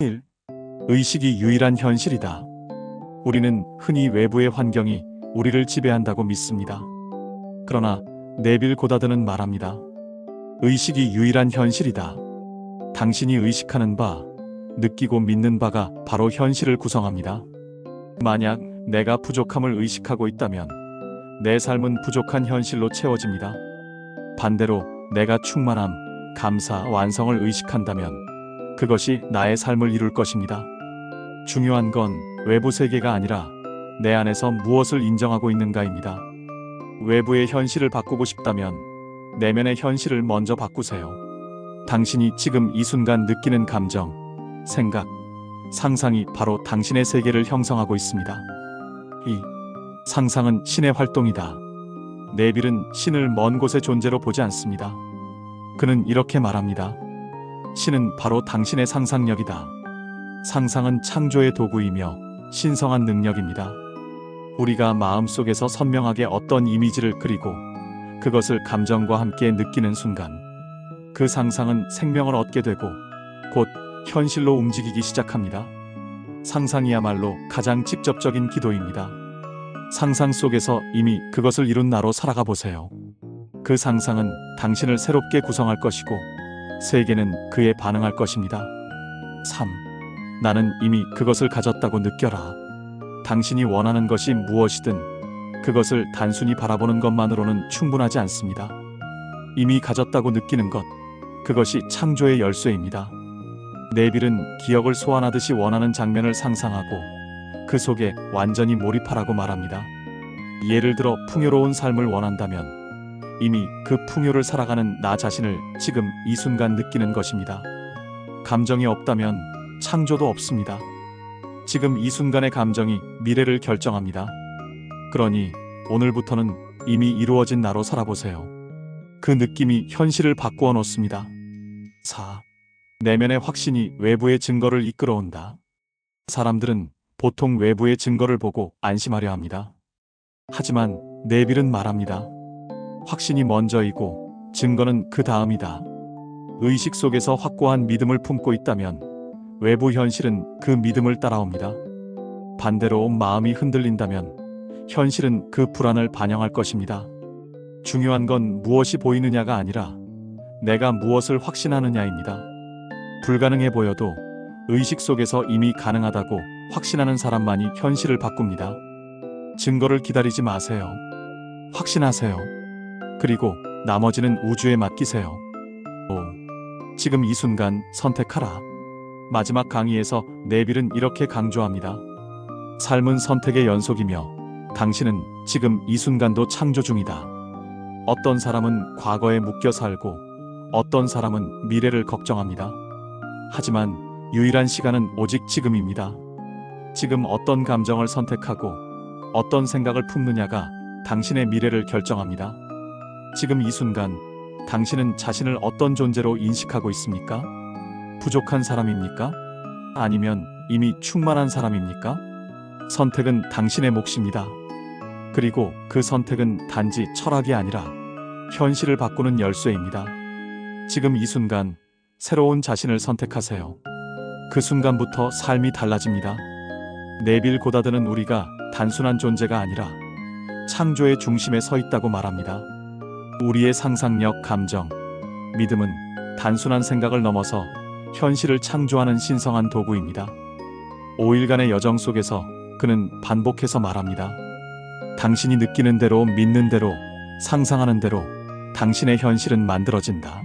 1. 의식이 유일한 현실이다. 우리는 흔히 외부의 환경이 우리를 지배한다고 믿습니다. 그러나 네빌 고다드는 말합니다. 의식이 유일한 현실이다. 당신이 의식하는 바, 느끼고 믿는 바가 바로 현실을 구성합니다. 만약 내가 부족함을 의식하고 있다면 내 삶은 부족한 현실로 채워집니다. 반대로 내가 충만함, 감사, 완성을 의식한다면 그것이 나의 삶을 이룰 것입니다. 중요한 건 외부 세계가 아니라 내 안에서 무엇을 인정하고 있는가입니다. 외부의 현실을 바꾸고 싶다면 내면의 현실을 먼저 바꾸세요. 당신이 지금 이 순간 느끼는 감정, 생각, 상상이 바로 당신의 세계를 형성하고 있습니다. 이 상상은 신의 활동이다. 네빌은 신을 먼 곳의 존재로 보지 않습니다. 그는 이렇게 말합니다. 신은 바로 당신의 상상력이다. 상상은 창조의 도구이며 신성한 능력입니다. 우리가 마음속에서 선명하게 어떤 이미지를 그리고 그것을 감정과 함께 느끼는 순간 그 상상은 생명을 얻게 되고 곧 현실로 움직이기 시작합니다. 상상이야말로 가장 직접적인 기도입니다. 상상 속에서 이미 그것을 이룬 나로 살아가 보세요. 그 상상은 당신을 새롭게 구성할 것이고 세계는 그에 반응할 것입니다. 3. 나는 이미 그것을 가졌다고 느껴라. 당신이 원하는 것이 무엇이든 그것을 단순히 바라보는 것만으로는 충분하지 않습니다. 이미 가졌다고 느끼는 것, 그것이 창조의 열쇠입니다. 네빌은 기억을 소환하듯이 원하는 장면을 상상하고 그 속에 완전히 몰입하라고 말합니다. 예를 들어 풍요로운 삶을 원한다면 이미 그 풍요를 살아가는 나 자신을 지금 이 순간 느끼는 것입니다. 감정이 없다면 창조도 없습니다. 지금 이 순간의 감정이 미래를 결정합니다. 그러니 오늘부터는 이미 이루어진 나로 살아보세요. 그 느낌이 현실을 바꾸어 놓습니다. 4. 내면의 확신이 외부의 증거를 이끌어온다. 사람들은 보통 외부의 증거를 보고 안심하려 합니다. 하지만 네빌은 말합니다. 확신이 먼저이고 증거는 그 다음이다. 의식 속에서 확고한 믿음을 품고 있다면 외부 현실은 그 믿음을 따라옵니다. 반대로 마음이 흔들린다면 현실은 그 불안을 반영할 것입니다. 중요한 건 무엇이 보이느냐가 아니라 내가 무엇을 확신하느냐입니다. 불가능해 보여도 의식 속에서 이미 가능하다고 확신하는 사람만이 현실을 바꿉니다. 증거를 기다리지 마세요. 확신하세요. 그리고 나머지는 우주에 맡기세요. 오, 지금 이 순간 선택하라. 마지막 강의에서 네빌은 이렇게 강조합니다. 삶은 선택의 연속이며 당신은 지금 이 순간도 창조 중이다. 어떤 사람은 과거에 묶여 살고 어떤 사람은 미래를 걱정합니다. 하지만 유일한 시간은 오직 지금입니다. 지금 어떤 감정을 선택하고 어떤 생각을 품느냐가 당신의 미래를 결정합니다. 지금 이 순간 당신은 자신을 어떤 존재로 인식하고 있습니까? 부족한 사람입니까? 아니면 이미 충만한 사람입니까? 선택은 당신의 몫입니다. 그리고 그 선택은 단지 철학이 아니라 현실을 바꾸는 열쇠입니다. 지금 이 순간 새로운 자신을 선택하세요. 그 순간부터 삶이 달라집니다. 네빌 고다드는 우리가 단순한 존재가 아니라 창조의 중심에 서 있다고 말합니다. 우리의 상상력, 감정, 믿음은 단순한 생각을 넘어서 현실을 창조하는 신성한 도구입니다. 5일간의 여정 속에서 그는 반복해서 말합니다. 당신이 느끼는 대로, 믿는 대로, 상상하는 대로 당신의 현실은 만들어진다.